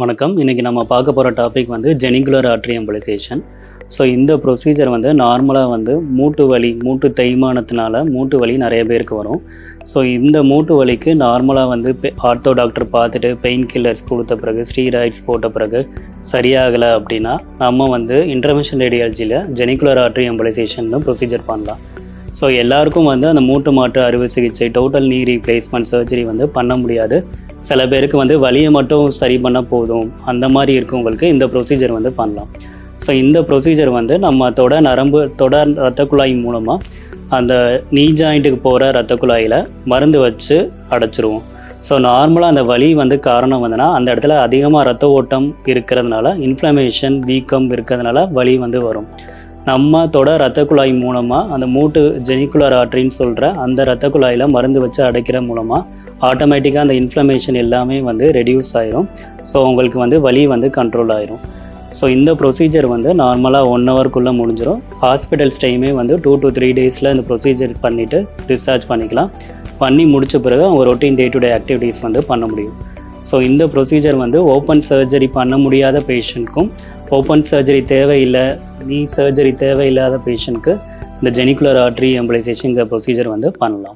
வணக்கம். இன்றைக்கி நம்ம பார்க்க போகிற டாபிக் வந்து ஜெனிகுலர் ஆர்ட்ரி எம்பலைசேஷன் ஸோ இந்த ப்ரொசீஜர் வந்து நார்மலாக வந்து மூட்டு வலி மூட்டு தேய்மானத்தினால மூட்டு வலி நிறைய பேருக்கு வரும். ஸோ இந்த மூட்டு வலிக்கு நார்மலாக வந்து ஆர்த்தோ டாக்டர் பார்த்துட்டு பெயின் கில்லர்ஸ் கொடுத்த பிறகு ஸ்டீராய்ட்ஸ் போட்ட பிறகு சரியாகலை அப்படின்னா நம்ம வந்து இன்டர்வென்ஷன் ரேடியாலஜியில் ஜெனிகுலர் ஆர்ட்ரி எம்பலைசேஷன் ப்ரொசீஜர் பண்ணலாம். ஸோ எல்லாருக்கும் வந்து அந்த மூட்டு மாற்று அறுவை சிகிச்சை டோட்டல் நீ ரீப்ளேஸ்மெண்ட் சர்ஜரி வந்து பண்ண முடியாது. சில பேருக்கு வந்து வலியை மட்டும் சரி பண்ண போதும். அந்த மாதிரி இருக்கவங்களுக்கு இந்த ப்ரொசீஜர் வந்து பண்ணலாம். ஸோ இந்த ப்ரொசீஜர் வந்து நம்ம தொட நரம்பு தொட ரத்த குழாய் மூலமாக அந்த நீ ஜாயிண்ட்டுக்கு போகிற ரத்த குழாயில் மருந்து வச்சு அடைச்சிருவோம். ஸோ நார்மலாக அந்த வலி வந்து காரணம் வந்துன்னா அந்த இடத்துல அதிகமாக ரத்த ஓட்டம் இருக்கிறதுனால இன்ஃப்ளமேஷன் வீக்கம் இருக்கிறதுனால வலி வந்து வரும். நம்ம தொட ரத்த குழாய் மூலமாக அந்த மூட்டு ஜெனிகுலர் ஆர்ட்ரின்னு சொல்கிற அந்த ரத்த குழாயில் மருந்து வச்சு அடைக்கிற மூலமாக ஆட்டோமேட்டிக்காக அந்த இன்ஃப்ளமேஷன் எல்லாமே வந்து ரெடியூஸ் ஆயிரும். ஸோ உங்களுக்கு வந்து வலி வந்து கண்ட்ரோல் ஆயிரும். ஸோ இந்த ப்ரொசீஜர் வந்து நார்மலாக ஒன் ஹவர்க்குள்ளே முடிஞ்சிடும் ஹாஸ்பிட்டல் ஸ்டேயுமே வந்து டூ டு த்ரீ டேஸில் இந்த ப்ரொசீஜர் பண்ணிவிட்டு டிஸ்சார்ஜ் பண்ணிக்கலாம். பண்ணி முடித்த பிறகு அவங்க routine day to day activities வந்து பண்ண முடியும். ஸோ இந்த ப்ரொசீஜர் வந்து ஓப்பன் சர்ஜரி பண்ண முடியாத பேஷண்ட்க்கும் ஓப்பன் சர்ஜரி தேவையில்லை நீ சர்ஜரி தேவையில்லாத பேஷண்ட்க்கு இந்த ஜெனிகுலர் ஆர்ட்ரி எம்பலைசேஷன் இந்த ப்ரொசீஜர் வந்து பண்ணலாம்.